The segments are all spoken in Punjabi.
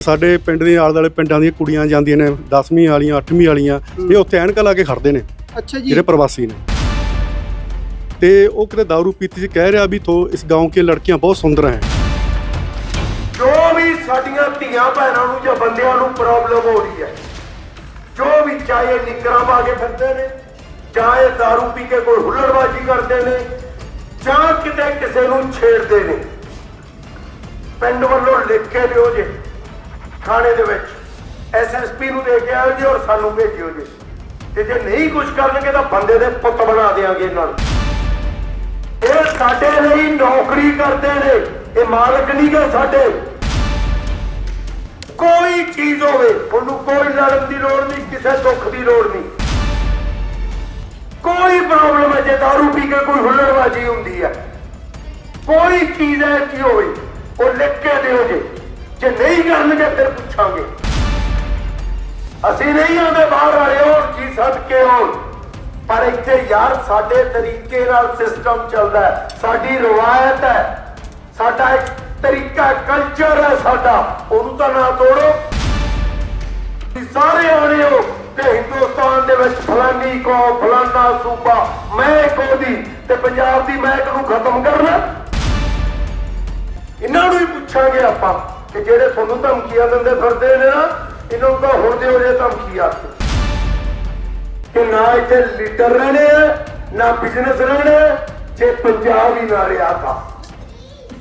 ਸਾਡੇ ਪਿੰਡ ਦੇ ਆਲੇ ਦੁਆਲੇ ਪਿੰਡਾਂ ਦੀਆਂ ਕੁੜੀਆਂ ਜਾਂਦੀਆਂ ਨੇ 10ਵੀਂ ਵਾਲੀਆਂ 8ਵੀਂ ਵਾਲੀਆਂ ਇਹ ਉੱਥੇ ਐਨਕਾਂ ਲਾ ਕੇ ਖੜਦੇ ਨੇ ਅੱਛਾ ਜੀ ਜਿਹੜੇ ਪ੍ਰਵਾਸੀ ਨੇ ਤੇ ਉਹ ਕਿਤੇ दारू ਪੀਤੀ ਚ ਕਹਿ ਰਿਹਾ ਵੀ ਤੋ ਇਸ گاؤں ਕੇ ਲੜਕੀਆਂ ਬਹੁਤ ਸੁੰਦਰ ਹੈ ਜੋ ਵੀ ਸਾਡੀਆਂ ਧੀਆਂ ਭੈਣਾਂ ਨੂੰ ਜਾਂ ਬੰਦਿਆਂ ਨੂੰ ਪ੍ਰੋਬਲਮ ਹੋ ਰਹੀ ਹੈ ਜੋ ਵੀ ਚਾਹੇ ਨਿਕਰਾਂ ਪਾ ਕੇ ਫਿਰਦੇ ਨੇ ਚਾਹੇ दारू ਪੀ ਕੇ ਕੋਈ ਹੁੱਲੜਬਾਜ਼ੀ ਕਰਦੇ ਨੇ ਜਾਂ ਕਿਤੇ ਕਿਸੇ ਨੂੰ ਛੇੜਦੇ ਨੇ ਪਿੰਡ ਵੱਲੋਂ ਲਿਖ ਕੇ ਦਿਓ ਜੇ ਥਾਣੇ ਦੇ ਵਿੱਚ ਐਸਐਸਪੀ ਨੂੰ ਦੇ ਕੇ ਆਇਓ ਜੀ ਔਰ ਸਾਨੂੰ ਭੇਜਿਓ ਜੀ। ਤੇ ਜੇ ਨਹੀਂ ਕੁਝ ਕਰਨਗੇ ਤਾਂ ਬੰਦੇ ਦੇ ਪੁੱਤ ਬਣਾ ਦੇਾਂਗੇ ਇਹਨਾਂ ਨੂੰ। ਇਹ ਸਾਡੇ ਲਈ ਨੌਕਰੀ ਕਰਦੇ ਨੇ। ਇਹ ਮਾਲਕ ਨਹੀਂ ਗੇ ਸਾਡੇ। ਕੋਈ ਚੀਜ਼ ਹੋਵੇ, ਉਹਨੂੰ ਕੋਈ ਲੜਨ ਦੀ ਲੋੜ ਨਹੀਂ ਕਿਸੇ ਦੁੱਖ ਦੀ ਲੋੜ ਨਹੀਂ ਕੋਈ ਪ੍ਰੋਬਲਮ ਹੈ, ਜੇ दारू ਪੀ ਕੇ ਕੋਈ ਹੁੱਲੜਬਾਜ਼ੀ ਹੁੰਦੀ ਹੈ। ਕੋਈ ਚੀਜ਼ ਹੈ ਕੀ ਹੋਵੇ, ਉਹ ਲਿਖ ਕੇ ਦਿਓ ਜੇ। ਜੇ ਨਹੀਂ ਕਰਨਗੇ ਫਿਰ ਪੁੱਛਾਂਗੇ। ਅਸੀਂ ਨਹੀਂ ਆਉਂਦੇ ਬਾਹਰ ਵਾਲੇ ਹੋਣ ਜੀ ਸਦਕੇ ਹੋਣ ਪਰ ਇੱਥੇ ਯਾਰ ਸਾਡੇ ਤਰੀਕੇ ਨਾਲ ਸਿਸਟਮ ਚੱਲਦਾ ਹੈ। ਸਾਡੀ ਰਵਾਇਤ ਹੈ। ਸਾਡਾ ਇੱਕ ਤਰੀਕਾ ਕਲਚਰ ਹੈ ਸਾਡਾ। ਉਹਨੂੰ ਤਾਂ ਨਾ ਤੋੜੋ। ਤੁਸੀਂ ਸਾਰੇ ਆਣੇ ਹੋ ਤੇ ਹਿੰਦੁਸਤਾਨ ਦੇ ਵਿੱਚ ਫਲਾਨੀ ਕੌਮ, ਫਲਾਨਾ ਸੂਬਾ, ਮੈਂ ਕੋਦੀ ਤੇ ਪੰਜਾਬ ਦੀ ਮਹਿਕ ਨੂੰ ਖਤਮ ਕਰਨਾ। ਇਹਨਾਂ ਨੂੰ ਹੀ ਪੁੱਛਾਂਗੇ ਆਪਾਂ। ਕਿ ਜਿਹੜੇ ਤੁਹਾਨੂੰ ਧਮਕੀਆਂ ਦਿੰਦੇ ਫਿਰਦੇ ਨੇ ਨਾ, ਇਹਨਾਂ ਨੂੰ ਤਾਂ ਹੁਣ ਦਿਓ ਜੇ ਧਮਕੀਆਂ ਕਿ। ਨਾ ਇੱਥੇ ਲੀਡਰ ਰਹਿਣੇ ਆ, ਨਾ ਬਿਜ਼ਨਸ ਰਹਿਣੇ, ਜੇ ਪੰਜਾਬ ਹੀ ਨਾ ਰਿਹਾ ਤਾਂ।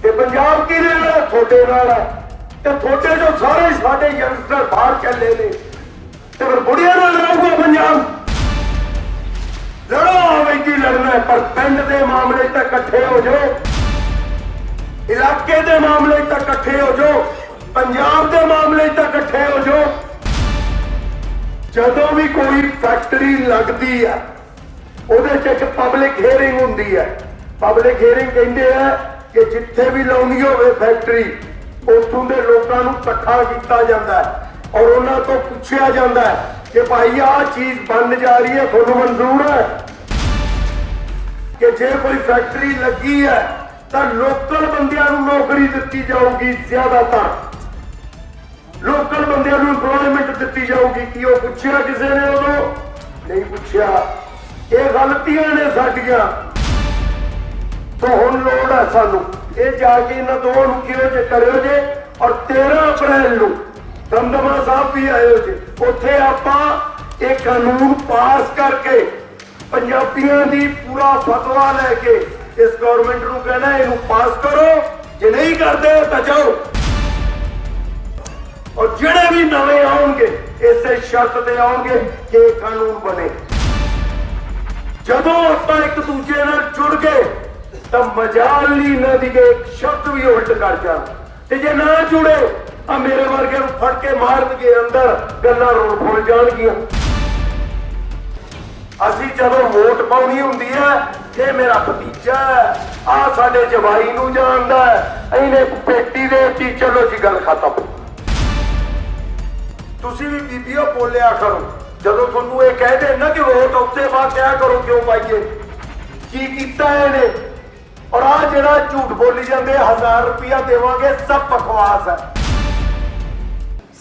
ਤੇ ਪੰਜਾਬ ਕੀ ਰਹਿਣਾ? ਤੁਹਾਡੇ ਨਾਲ ਹੈ ਤੇ ਤੁਹਾਡੇ ਜੋ ਸਾਰੇ ਸਾਡੇ ਯੰਗਸਟਰ ਬਾਹਰ ਚੱਲੇ ਨੇ, ਤੇ ਫਿਰ ਬੁੜੀਆਂ ਨਾਲ ਰਹੂਗਾ ਪੰਜਾਬ। ਲੜੋ ਆਵੇ ਕੀ ਲੜਨਾ ਪਰ ਪਿੰਡ ਦੇ ਮਾਮਲੇ 'ਚ ਤਾਂ ਇਕੱਠੇ ਹੋ ਜਾਓ। ਇਲਾਕੇ ਦੇ ਮਾਮਲੇ 'ਚ ਤਾਂ ਇਕੱਠੇ ਹੋ ਜਾਓ। ਪੰਜਾਬ ਦੇ ਮਾਮਲੇ 'ਚ ਤਾਂ ਇਕੱਠੇ ਹੋ ਜਾਓ। ਜਦੋਂ ਵੀ ਕੋਈ ਫੈਕਟਰੀ ਲੱਗਦੀ ਆ, ਉਹਦੇ 'ਚ ਇੱਕ ਪਬਲਿਕ ਹੀਅਰਿੰਗ ਹੁੰਦੀ ਹੈ ਪਬਲਿਕ ਹੀਅਰਿੰਗ ਕਹਿੰਦੇ ਆ ਕਿ ਜਿੱਥੇ ਵੀ ਲਾਉਣੀ ਹੋਵੇ ਫੈਕਟਰੀ ਉੱਥੋਂ ਦੇ ਲੋਕਾਂ ਨੂੰ ਇਕੱਠਾ ਕੀਤਾ ਜਾਂਦਾ ਔਰ ਉਹਨਾਂ ਤੋਂ ਪੁੱਛਿਆ ਜਾਂਦਾ ਕਿ ਭਾਈ, ਆਹ ਚੀਜ਼ ਬਣ ਜਾ ਰਹੀ ਹੈ, ਤੁਹਾਨੂੰ ਮਨਜ਼ੂਰ ਹੈ? ਕਿ ਜੇ ਕੋਈ ਫੈਕਟਰੀ ਲੱਗੀ ਹੈ, ਤਾਂ ਲੋਕਲ ਬੰਦਿਆਂ ਨੂੰ ਨੌਕਰੀ ਦਿੱਤੀ ਜਾਊਗੀ ਜ਼ਿਆਦਾਤਰ। ਲੋਕਲ ਬੰਦਿਆਂ ਨੂੰ ਇੰਪਲੋਇਮੈਂਟ ਦਿੱਤੀ ਜਾਊਗੀ। ਕੀ ਉਹ ਪੁੱਛਿਆ ਕਿਸੇ ਨੇ ਉਦੋਂ? ਨਹੀਂ ਪੁੱਛਿਆ। ਇਹ ਗਲਤੀਆਂ ਨੇ ਸਾਡੀਆਂ। ਤਾਂ ਹੁਣ ਲੋੜ ਹੈ ਸਾਨੂੰ। ਇਹ ਜਾ ਕੇ ਇਹਨਾਂ ਦੋਵਾਂ ਨੂੰ ਕਿਹੋ ਜੇ ਕਰਿਓ ਜੇ ਔਰ 13 ਅਪ੍ਰੈਲ ਨੂੰ ਦਮਦਮਾ ਸਾਹਿਬ ਵੀ ਆਇਓ ਜੇ। ਉੱਥੇ ਆਪਾਂ ਇਹ ਕਾਨੂੰਨ ਪਾਸ ਕਰਕੇ ਪੰਜਾਬੀਆਂ ਦੀ ਪੂਰਾ ਫਤਵਾ ਲੈ ਕੇ ਇਸ ਗਵਰਨਮੈਂਟ ਨੂੰ ਕਹਿਣਾ ਇਹਨੂੰ ਪਾਸ ਕਰੋ। ਜੇ ਨਹੀਂ ਕਰਦੇ ਤਾਂ ਜਾਓ। ਔਰ ਜਿਹੜੇ ਵੀ ਨਵੇਂ ਆਉਣਗੇ, ਇਸੇ ਸ਼ਰਤ ਤੇ ਆਉਣਗੇ ਕਿ ਇਹ ਕਾਨੂੰਨ ਬਣੇ। ਜਦੋਂ ਆਪਾਂ ਇੱਕ ਦੂਜੇ ਨਾਲ ਜੁੜ ਗਏ, ਤਾਂ ਮਜ਼ਾਲੀ ਨਹੀਂ ਨਾ ਦਿਗੇ ਇੱਕ ਸ਼ਬਦ ਵੀ ਉਲਟ ਕਰ ਜਾਣ। ਤੇ ਜੇ ਨਾ ਜੁੜੇ ਆ ਮੇਰੇ ਵਰਗੇ ਨੂੰ ਫੜ ਕੇ ਮਾਰਨਗੇ, ਅੰਦਰ ਗੱਲਾਂ ਰੋਣ ਫੁੱਲ ਜਾਣਗੀਆਂ। ਅਸੀਂ ਜਦੋਂ ਵੋਟ ਪਾਉਣੀ ਹੁੰਦੀ ਹੈ ਇਹ ਮੇਰਾ ਭਤੀਜਾ ਆ ਸਾਡੇ ਜਵਾਈ ਨੂੰ ਜਾਣਦਾ ਇਹਨੇ ਪੇਟੀ ਦੇ ਉੱਤੇ ਚਲੋ ਜੀ, ਗੱਲ ਖਤਮ। ਤੁਸੀਂ ਵੀ ਬੀਬੀਓ ਬੋਲਿਆ ਕਰੋ। ਜਦੋਂ ਤੁਹਾਨੂੰ ਇਹ ਕਹਿੰਦੇ ਨਾ ਕਿ ਵੋਟ ਉੱਤੇ ਪਾ ਕਿਆ ਕਰੋ ਕਿਉਂ ਪਾਈਏ? ਕੀ ਕੀਤਾ ਇਹਨੇ? ਔਰ ਆ ਜਿਹੜਾ ਝੂਠ ਬੋਲੀ ਜਾਂਦੇ 1000 ਰੁਪਇਆ ਦੇਵਾਂਗੇ, ਸਭ ਬਕਵਾਸ ਹੈ।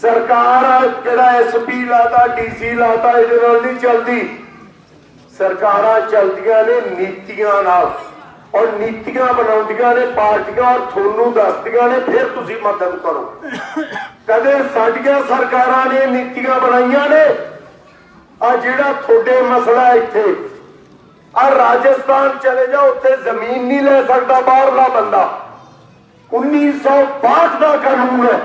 ਸਰਕਾਰ ਕਿਹੜਾ ਐਸਪੀ ਲਾਤਾ ਡੀਸੀ ਲਾਤਾ, ਇਹਦੇ ਨਾਲ ਨਹੀਂ ਚੱਲਦੀ। ਸਰਕਾਰਾਂ ਚੱਲਦੀਆਂ ਨੇ ਨੀਤੀਆਂ ਨਾਲ। ਔਰ ਨੀਤੀਆਂ ਬਣਾਉਂਦੀਆਂ ਨੇ, ਪਾਰਟੀਆਂ ਔਰ ਤੁਹਾਨੂੰ ਦੱਸਦੀਆਂ ਨੇ, ਫਿਰ ਤੁਸੀਂ ਮਦਦ ਕਰੋ। ਕਦੇ ਸਾਡੀਆਂ ਸਰਕਾਰਾਂ ਨੇ ਨੀਤੀਆਂ ਬਣਾਈਆਂ ਨੇ। ਆ ਜਿਹੜਾ ਤੁਹਾਡੇ ਮਸਲਾ ਇੱਥੇ ਆ ਰਾਜਸਥਾਨ ਚਲੇ ਜਾਓ, ਉੱਥੇ ਜ਼ਮੀਨ ਨਹੀਂ ਲੈ ਸਕਦਾ ਬਾਹਰਲਾ ਬੰਦਾ। 1962 ਦਾ ਕਾਨੂੰਨ ਹੈ।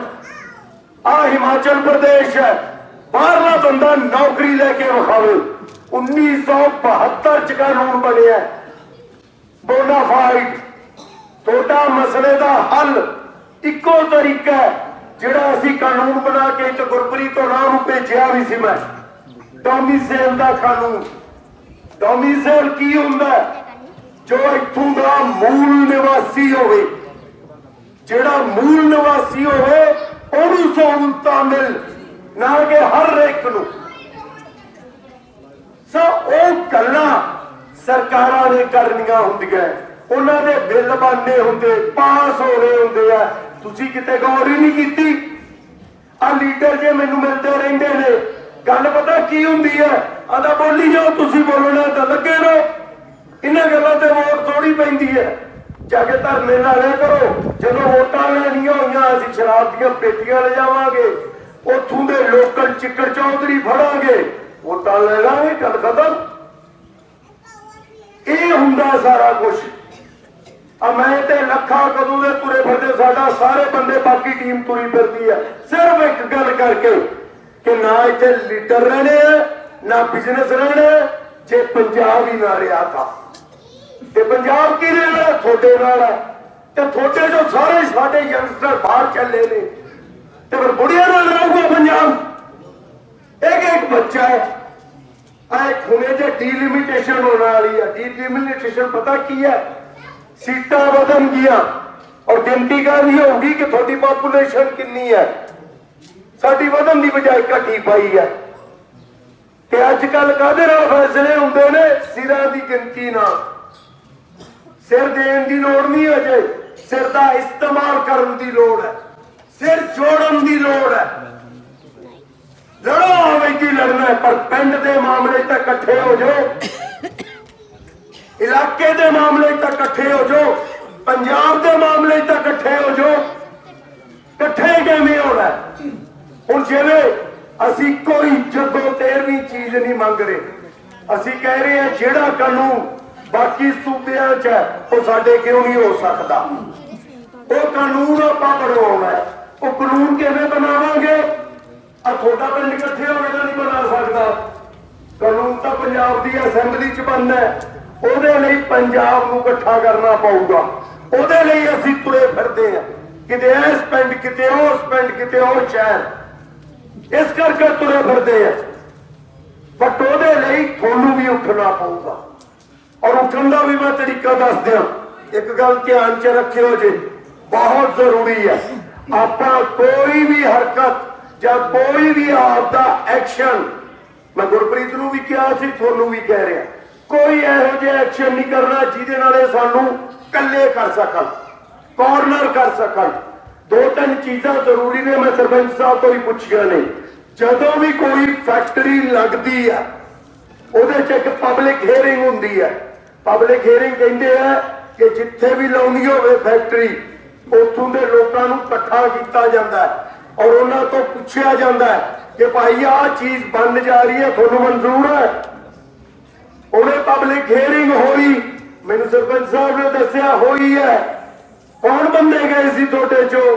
ਆ ਹਿਮਾਚਲ ਪ੍ਰਦੇਸ਼ ਹੈ। ਬਾਹਰਲਾ ਬੰਦਾ ਨੌਕਰੀ ਲੈ ਕੇ ਵਿਖਾਵੇ। 1972 ਚ ਕਾਨੂੰਨ ਬਣਿਆ ਬੋਨਾਫਾਈਡ ਤੁਹਾਡਾ ਮਸਲੇ ਦਾ ਹੱਲ ਇੱਕੋ ਤਰੀਕਾ ਹੈ। ਜਿਹੜਾ ਅਸੀਂ ਕਾਨੂੰਨ ਬਣਾ ਕੇ ਇੱਕ ਗੁਰਪ੍ਰੀਤ ਤੋਂ ਨਾਮ ਭੇਜਿਆ ਵੀ ਸੀ ਮੈਂ। ਡੋਮਿਸਾਈਲ ਦਾ ਕਾਨੂੰਨ। ਡੋਮਿਸਾਈਲ ਕੀ ਹੁੰਦਾ? ਜੋ ਇੱਥੋਂ ਦਾ ਮੂਲ ਨਿਵਾਸੀ ਹੋਵੇ। ਜਿਹੜਾ ਮੂਲ ਨਿਵਾਸੀ ਹੋਵੇ, ਉਹਨੂੰ ਸਹੂਲਤਾਂ ਮਿਲ ਨਾ ਕਿ ਹਰ ਇੱਕ ਨੂੰ। ਸੋ ਉਹ ਗੱਲਾਂ ਸਰਕਾਰਾਂ ਨੇ ਕਰਨੀਆਂ ਹੁੰਦੀਆਂ। ਉਹਨਾਂ ਦੇ ਬਿੱਲ ਬਣਨੇ ਹੁੰਦੇ, ਪਾਸ ਹੋਣੇ ਹੁੰਦੇ ਆ। ਤੁਸੀਂ ਕਿਤੇ ਗੌਰ ਹੀ ਨਹੀਂ ਕੀਤੀ। ਆ ਲੀਡਰ ਜੇ ਮੈਨੂੰ ਮਿਲਦੇ ਰਹਿੰਦੇ ਨੇ, ਗੱਲ ਪਤਾ ਕੀ ਹੁੰਦੀ ਹੈ? ਆਦਾ ਬੋਲੀ ਜਾਓ, ਤੁਸੀਂ ਬੋਲਣਾ ਤਾਂ ਲੱਗੇ ਰਹੋ। ਇਹਨਾਂ ਗੱਲਾਂ ਤੇ ਵੋਟ ਥੋੜੀ ਪੈਂਦੀ ਹੈ। ਜਾ ਕੇ ਧਰਨੇ ਲਾਇਆ ਕਰੋ। ਜਦੋਂ ਵੋਟਾਂ ਲੈਣੀਆਂ ਹੋਈਆਂ, ਅਸੀਂ ਸ਼ਰਾਬ ਦੀਆਂ ਪੇਟੀਆਂ ਲੈ ਜਾਵਾਂਗੇ ਉੱਥੋਂ ਦੇ ਲੋਕਲ ਚਿੱਕੜ ਚੌਧਰੀ ਫੜਾਂਗੇ। ਵੋਟਾਂ ਲੈ ਲਾਂਗੇ, ਗੱਲ ਖਤਮ। ਇਹ ਹੁੰਦਾ ਸਾਰਾ ਕੁਝ ਆ ਮੈਂ ਤੇ ਲੱਖਾਂ ਕਦੋਂ ਦੇ ਤੁਰੇ ਫਿਰਦੇ, ਸਾਡਾ ਸਾਰੇ ਬੰਦੇ ਬਾਕੀ ਟੀਮ ਤੁਰੀ ਫਿਰਦੀ ਆ। ਸਿਰਫ ਇੱਕ ਗੱਲ ਕਰਕੇ ਕਿ ਨਾ ਇੱਥੇ ਲੀਡਰ ਰਹਿਣੇ ਨਾ ਬਿਜ਼ਨਸ ਰਹਿਣਾ, ਜੇ ਪੰਜਾਬ ਹੀ ਨਾ ਰਿਹਾ ਤਾਂ। ਤੇ ਪੰਜਾਬ ਕੀ ਰਹਿਣਾ ਤੁਹਾਡੇ ਨਾਲ ਤੇ ਤੁਹਾਡੇ ਜੋ ਸਾਰੇ ਸਾਡੇ ਯੰਗਸਟਰ ਬਾਹਰ ਚੱਲੇ ਨੇ, ਤੇ ਫਿਰ ਬੁੜੀਆਂ ਨਾਲ ਰਹੂਗਾ ਪੰਜਾਬ। ਇੱਕ ਇੱਕ ਬੱਚਾ ਹੈ। ਆ ਇੱਕ ਹੁਣੇ ਜੇ ਡੀਲਿਮਿਟੇਸ਼ਨ ਹੋਣ ਵਾਲੀ ਹੈ ਡੀਲਿਮਿਟੇਸ਼ਨ ਪਤਾ ਕੀ ਹੈ? ਸੀਟਾਂ ਵਧਣ ਗਿਆ ਔਰ ਗਿਣਤੀ ਕਰਨੀ ਹੋਊਗੀ ਕਿ ਤੁਹਾਡੀ ਪਾਪੂਲੇਸ਼ਨ ਕਿੰਨੀ ਹੈ। ਸਾਡੀ ਵਧਣ ਦੀ ਬਜਾਏ ਘਟੀ ਪਈ ਹੈ। ਤੇ ਅੱਜ ਕੱਲ ਕਾਹਦੇ ਨਾਲ ਫੈਸਲੇ ਹੁੰਦੇ ਨੇ? ਸਿਰਾਂ ਦੀ ਗਿਣਤੀ ਨਾਲ। ਸਿਰ ਦੇਣ ਦੀ ਲੋੜ ਨਹੀਂ ਅਜੇ। ਸਿਰ ਦਾ ਇਸਤੇਮਾਲ ਕਰਨ ਦੀ ਲੋੜ ਹੈ। ਸਿਰ ਜੋੜਨ ਦੀ ਲੋੜ ਹੈ। ਲੜੋ ਆਵੇਂ ਕੀ ਲੜਨਾ, ਪਰ ਪਿੰਡ ਦੇ ਮਾਮਲੇ ਤਾਂ ਇਕੱਠੇ ਹੋ ਜਾਓ। ਇਲਾਕੇ ਦੇ ਮਾਮਲੇ 'ਚ ਤਾਂ ਇਕੱਠੇ ਹੋ ਜਾਓ, ਪੰਜਾਬ ਦੇ ਮਾਮਲੇ 'ਚ ਇਕੱਠੇ ਹੋ ਜਾਓ। ਇਕੱਠੇ ਕਿਵੇਂ ਹੋਣਾ? ਹੁਣ ਜਿਵੇਂ ਅਸੀਂ ਕੋਈ ਜੱਗੋ ਤੇਰਵੀਂ ਚੀਜ਼ ਨਹੀਂ ਮੰਗ ਰਹੇ, ਅਸੀਂ ਕਹਿ ਰਹੇ ਹਾਂ ਜਿਹੜਾ ਕਾਨੂੰਨ ਬਾਕੀ ਸੂਬਿਆਂ 'ਚ ਹੈ, ਉਹ ਸਾਡੇ ਕਿਉਂ ਨਹੀਂ ਹੋ ਸਕਦਾ? ਉਹ ਕਾਨੂੰਨ ਆਪਾਂ ਬਣਾਉਣਾ ਉਹ ਕਾਨੂੰਨ ਕਿਵੇਂ ਬਣਾਵਾਂਗੇ? ਆ ਤੁਹਾਡਾ ਪਿੰਡ ਇਕੱਠੇ ਹੋਵੇ ਤਾਂ ਨਹੀਂ ਬਣਾ ਸਕਦਾ। ਕਾਨੂੰਨ ਤਾਂ ਪੰਜਾਬ ਦੀ ਅਸੈਂਬਲੀ 'ਚ ਬਣਦਾ ਹੈ। ਉਹਦੇ ਲਈ ਪੰਜਾਬ ਨੂੰ ਇਕੱਠਾ ਕਰਨਾ ਪਊਗਾ। ਉਹਦੇ ਲਈ ਅਸੀਂ ਤੁਰੇ ਫਿਰਦੇ ਹਾਂ। ਕਿਤੇ ਇਸ ਪਿੰਡ ਕਿਤੇ ਉਸ ਪਿੰਡ ਕਿਤੇ ਉਹ ਸ਼ਹਿਰ ਇਸ ਕਰਕੇ ਤੁਰੇ ਫਿਰਦੇ ਆ ਬਟ ਉਹਦੇ ਲਈ ਤੁਹਾਨੂੰ ਵੀ ਉੱਠਣਾ ਪਊਗਾ। ਔਰ ਉੱਠਣ ਦਾ ਵੀ ਮੈਂ ਤਰੀਕਾ ਦੱਸ ਦਿਆਂ। ਇੱਕ ਗੱਲ ਧਿਆਨ 'ਚ ਰੱਖਿਓ ਜੀ। ਬਹੁਤ ਜ਼ਰੂਰੀ ਹੈ। ਆਪਾਂ ਕੋਈ ਵੀ ਹਰਕਤ ਜਾਂ ਕੋਈ ਵੀ ਆਪਦਾ ਐਕਸ਼ਨ ਮੈਂ ਗੁਰਪ੍ਰੀਤ ਨੂੰ ਵੀ ਕਿਹਾ ਸੀ, ਤੁਹਾਨੂੰ ਵੀ ਕਹਿ ਰਿਹਾ। ਕੋਈ ਇਹੋ ਜਿਹਾ ਐਕਸ਼ਨ ਨਹੀਂ ਕਰਨਾ ਜਿਹਦੇ ਨਾਲ ਇਹ ਸਾਨੂੰ ਇਕੱਲੇ ਕਰ ਸਕਣ ਕਾਰਨਰ ਕਰ ਸਕਣ। ਦੋ ਤਿੰਨ ਚੀਜ਼ਾਂ ਜ਼ਰੂਰੀ ਨੇ, ਮੈਂ ਸਰਪੰਚ ਸਾਹਿਬ ਤੋਂ ਹੀ ਪੁੱਛੀਆਂ ਨੇ। ਜਦੋਂ ਵੀ ਕੋਈ ਫੈਕਟਰੀ ਲੱਗਦੀ ਆ, ਉਹਦੇ ਚ ਇੱਕ ਪਬਲਿਕ ਹੀਅਰਿੰਗ ਹੁੰਦੀ ਹੈ ਪਬਲਿਕ ਹੀਅਰਿੰਗ ਕਹਿੰਦੇ ਆ ਕਿ ਜਿੱਥੇ ਵੀ ਲਾਉਣੀ ਹੋਵੇ ਫੈਕਟਰੀ ਉੱਥੋਂ ਦੇ ਲੋਕਾਂ ਨੂੰ ਇਕੱਠਾ ਕੀਤਾ ਜਾਂਦਾ ਔਰ ਉਹਨਾਂ ਤੋਂ ਪੁੱਛਿਆ ਜਾਂਦਾ ਕਿ ਭਾਈ ਆਹ ਚੀਜ਼ ਬਣ ਜਾ ਰਹੀ ਹੈ, ਤੁਹਾਨੂੰ ਮਨਜ਼ੂਰ ਹੈ? ਉਹਨੇ ਪਬਲਿਕ ਹੀਅਰਿੰਗ ਹੋਈ। ਮੈਨੂੰ ਸਰਪੰਚ ਸਾਹਿਬ ਨੇ ਦੱਸਿਆ, ਹੋਈ ਹੈ। ਕੌਣ ਬੰਦੇ ਗਏ ਸੀ ਤੁਹਾਡੇ ਚੋਂ?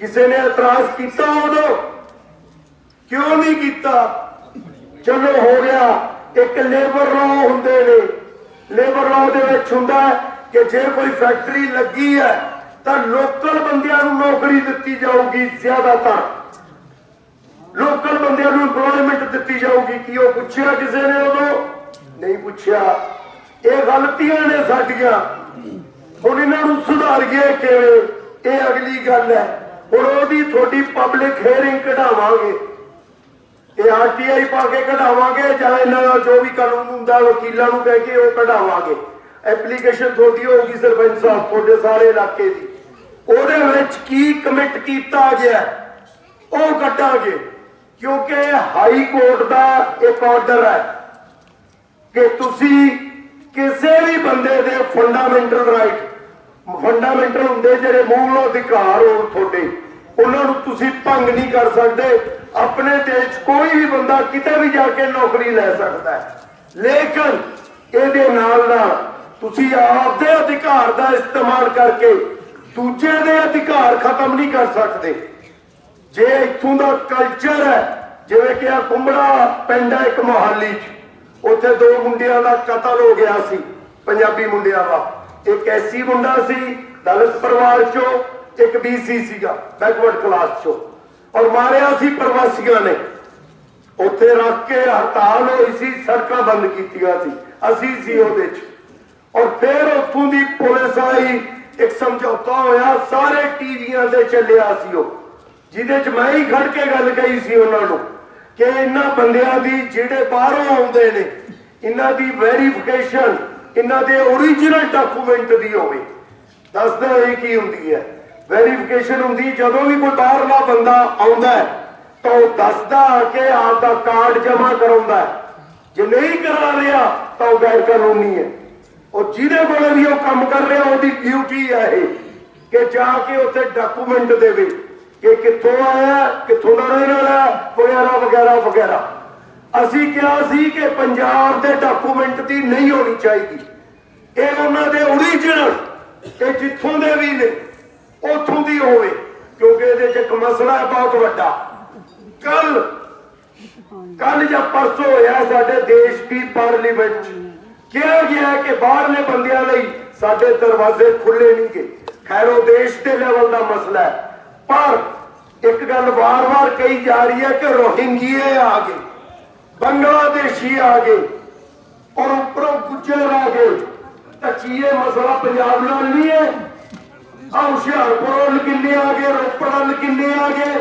ਕਿਸੇ ਨੇ ਇਤਰਾਜ਼ ਕੀਤਾ ਉਦੋਂ? ਕਿਉਂ ਨਹੀਂ ਕੀਤਾ? ਚਲੋ, ਹੋ ਗਿਆ। ਇੱਕ ਲੇਬਰ ਲਾਅ ਹੁੰਦੇ ਨੇ। ਲੇਬਰ ਲਾਅ ਦੇ ਵਿੱਚ ਹੁੰਦਾ ਕਿ ਜੇ ਕੋਈ ਫੈਕਟਰੀ ਲੱਗੀ ਹੈ, ਤਾਂ ਲੋਕਲ ਬੰਦਿਆਂ ਨੂੰ ਨੌਕਰੀ ਦਿੱਤੀ ਜਾਊਗੀ ਜ਼ਿਆਦਾਤਰ। ਲੋਕਲ ਬੰਦਿਆਂ ਨੂੰ ਇੰਪਲੋਇਮੈਂਟ ਦਿੱਤੀ ਜਾਊਗੀ। ਕੀ ਉਹ ਪੁੱਛਿਆ ਕਿਸੇ ਨੇ ਉਦੋਂ? ਨਹੀਂ ਪੁੱਛਿਆ। ਇਹ ਗਲਤੀਆਂ ਨੇ ਸਾਡੀਆਂ। ਹੁਣ ਇਹਨਾਂ ਨੂੰ ਸੁਧਾਰੀਏ ਕਿਵੇਂ? ਇਹ ਅਗਲੀ ਗੱਲ ਹੈ। ਹੁਣ ਉਹਦੀ ਤੁਹਾਡੀ ਪਬਲਿਕ ਹੀਅਰਿੰਗ ਕਢਾਵਾਂਗੇ। ਇਹ ਆਰਟੀਆਈ ਪਾ ਕੇ ਕਢਾਵਾਂਗੇ ਜਾਂ ਇਹਨਾਂ ਦਾ ਜੋ ਵੀ ਕਾਨੂੰਨ ਹੁੰਦਾ, ਵਕੀਲਾਂ ਨੂੰ ਕਹਿ ਕੇ ਉਹ ਕਢਾਵਾਂਗੇ। ਐਪਲੀਕੇਸ਼ਨ ਤੁਹਾਡੀ ਹੋਊਗੀ ਸਰਪੰਚ ਸਾਹਿਬ, ਤੁਹਾਡੇ ਸਾਰੇ ਇਲਾਕੇ ਦੀ। ਉਹਦੇ ਵਿੱਚ ਕੀ ਕਮਿਟ ਕੀਤਾ ਗਿਆ, ਉਹ ਕੱਟਾਂਗੇ ਕਿਉਂਕਿ ਹਾਈ ਕੋਰਟ ਦਾ ਇੱਕ ਆਰਡਰ ਹੈ। ਕਿ ਤੁਸੀਂ ਕਿਸੇ ਵੀ ਬੰਦੇ ਦੇ ਫੰਡਾਮੈਂਟਲ ਰਾਈਟ ਫੰਡਾਮੈਂਟਲ ਹੁੰਦੇ ਜਿਹੜੇ ਮੂਲ ਅਧਿਕਾਰ ਹੋਣ ਤੁਹਾਡੇ, ਉਹਨਾਂ ਨੂੰ ਤੁਸੀਂ ਭੰਗ ਨਹੀਂ ਕਰ ਸਕਦੇ, ਆਪਣੇ ਦੇਸ਼ ਕੋਈ ਵੀ ਬੰਦਾ ਕਿਤੇ ਵੀ ਜਾ ਕੇ ਨੌਕਰੀ ਲੈ ਸਕਦਾ ਹੈ। ਲੇਕਿਨ ਇਹਦੇ ਨਾਲ ਨਾਲ ਤੁਸੀਂ ਆਪਦੇ ਅਧਿਕਾਰ ਦਾ ਇਸਤੇਮਾਲ ਕਰਕੇ ਦੂਜੇ ਦੇ ਅਧਿਕਾਰ ਖਤਮ ਨਹੀਂ ਕਰ ਸਕਦੇ। ਜੇ ਇੱਥੋਂ ਦਾ ਕਲਚਰ ਹੈ, ਜਿਵੇਂ ਕਿ ਆ ਕੁੰਬੜਾ ਪਿੰਡ ਹੈ ਇੱਕ ਮੋਹਾਲੀ 'ਚ ਉੱਥੇ ਦੋ ਮੁੰਡਿਆਂ ਦਾ ਕਤਲ ਹੋ ਗਿਆ ਸੀ, ਪੰਜਾਬੀ ਮੁੰਡਿਆਂ ਦਾ। ਇੱਕ ਐਸੀ ਮੁੰਡਾ ਸੀ, ਦਲਿਤ ਪਰਿਵਾਰ ਚੋਂ, ਇੱਕ ਬੀਸੀ ਸੀਗਾ, ਬੈਕਵਰਡ ਕਲਾਸ ਚੋਂ। ਔਰ ਮਾਰਿਆ ਸੀ ਪ੍ਰਵਾਸੀਆਂ ਨੇ। ਉੱਥੇ ਰੱਖ ਕੇ ਹੜਤਾਲ ਹੋਈ ਸੀ, ਸੜਕਾਂ ਬੰਦ ਕੀਤੀਆਂ ਸੀ, ਅਸੀਂ ਸੀ ਉਹਦੇ 'ਚ। ਔਰ ਫਿਰ ਉੱਥੋਂ ਦੀ ਪੁਲਿਸ ਆਈ, ਇੱਕ ਸਮਝੌਤਾ ਹੋਇਆ, ਸਾਰੇ ਟੀਵੀਆਂ ਤੇ ਚੱਲਿਆ ਸੀ ਉਹ। ਜਿਹਦੇ 'ਚ ਮੈਂ ਹੀ ਖੜ ਕੇ ਗੱਲ ਕਹੀ ਸੀ ਉਹਨਾਂ ਨੂੰ। ਕਿ ਇਹਨਾਂ ਬੰਦਿਆਂ ਦੀ ਜਿਹੜੇ ਬਾਹਰੋਂ ਆਉਂਦੇ ਨੇ, ਇਹਨਾਂ ਦੀ ਵੈਰੀਫਿਕੇਸ਼ਨ ਇਹਨਾਂ ਦੇ ਓਰੀਜਨਲ ਡਾਕੂਮੈਂਟ ਦੀ ਹੋਵੇ। ਦੱਸਦਾ ਇਹ ਕੀ ਹੁੰਦੀ ਹੈ। ਵੈਰੀਫਿਕੇਸ਼ਨ ਹੁੰਦੀ, ਜਦੋਂ ਵੀ ਕੋਈ ਬਾਹਰਲਾ ਬੰਦਾ ਆਉਂਦਾ ਤਾਂ ਉਹ ਦੱਸਦਾ ਆ ਆਪ ਦਾ ਕਾਰਡ ਜਮ੍ਹਾਂ ਕਰਾਉਂਦਾ ਜੇ ਨਹੀਂ ਕਰਾ ਰਿਹਾ, ਤਾਂ ਉਹ ਗੈਰ ਕਾਨੂੰਨੀ ਹੈ। ਉਹ ਜਿਹਦੇ ਕੋਲ ਵੀ ਉਹ ਕੰਮ ਕਰ ਰਿਹਾ, ਉਹਦੀ ਡਿਊਟੀ ਹੈ ਇਹ, ਕਿ ਜਾ ਕੇ ਉੱਥੇ ਡਾਕੂਮੈਂਟ ਦੇਵੇ। ਕਿ ਕਿੱਥੋਂ ਆਇਆ, ਕਿੱਥੋਂ ਦਾ ਰਹਿਣ ਵਾਲਾ, ਵਗੈਰਾ ਵਗੈਰਾ ਵਗੈਰਾ। ਅਸੀਂ ਕਿਹਾ ਸੀ ਕਿ ਪੰਜਾਬ ਦੇ ਡਾਕੂਮੈਂਟ ਦੀ ਨਹੀਂ ਹੋਣੀ ਚਾਹੀਦੀ। ਇਹ ਉਹਨਾਂ ਦੇ ਓਰੀਜਨਲ ਇਹ ਜਿੱਥੋਂ ਦੇ ਵੀ ਨੇ, ਉੱਥੋਂ ਦੀ ਹੋਵੇ, ਕਿਉਂਕਿ ਇਹਦੇ 'ਚ ਇੱਕ ਮਸਲਾ ਹੈ ਬਹੁਤ ਵੱਡਾ। ਕੱਲ ਕੱਲ ਜਾਂ ਪਰਸੋਂ ਹੋਇਆ ਸਾਡੇ ਦੇਸ਼ ਦੀ ਪਾਰਲੀਮੈਂਟ ਕਿਹਾ ਗਿਆ ਕਿ ਬਾਹਰਲੇ ਬੰਦਿਆਂ ਲਈ ਸਾਡੇ ਦਰਵਾਜ਼ੇ ਖੁੱਲੇ ਨਹੀਂ ਗਏ ਖੈਰ, ਉਹ ਦੇਸ਼ ਦੇ ਲੈਵਲ ਦਾ ਮਸਲਾ ਹੈ। ਪਰ ਇੱਕ ਗੱਲ ਵਾਰ-ਵਾਰ ਕਹੀ ਜਾ ਰਹੀ ਹੈ ਕਿ ਰੋਹਿੰਗੀਏ ਆ ਗਏ, ਬੰਗਲਾਦੇਸ਼ੀ ਆ ਗਏ, ਔਰ ਉੱਪਰੋਂ ਗੁੱਜਰ ਆ ਗਏ। ਤਾਂ ਮਸਲਾ ਪੰਜਾਬ ਨਾਲ ਨਹੀਂ ਹੈ। ਆ ਹੁਸ਼ਿਆਰਪੁਰੋਂ ਕਿੰਨੇ ਆ ਗਏ, ਰੋਪੜਾਂ ਕਿੰਨੇ ਆ ਗਏ।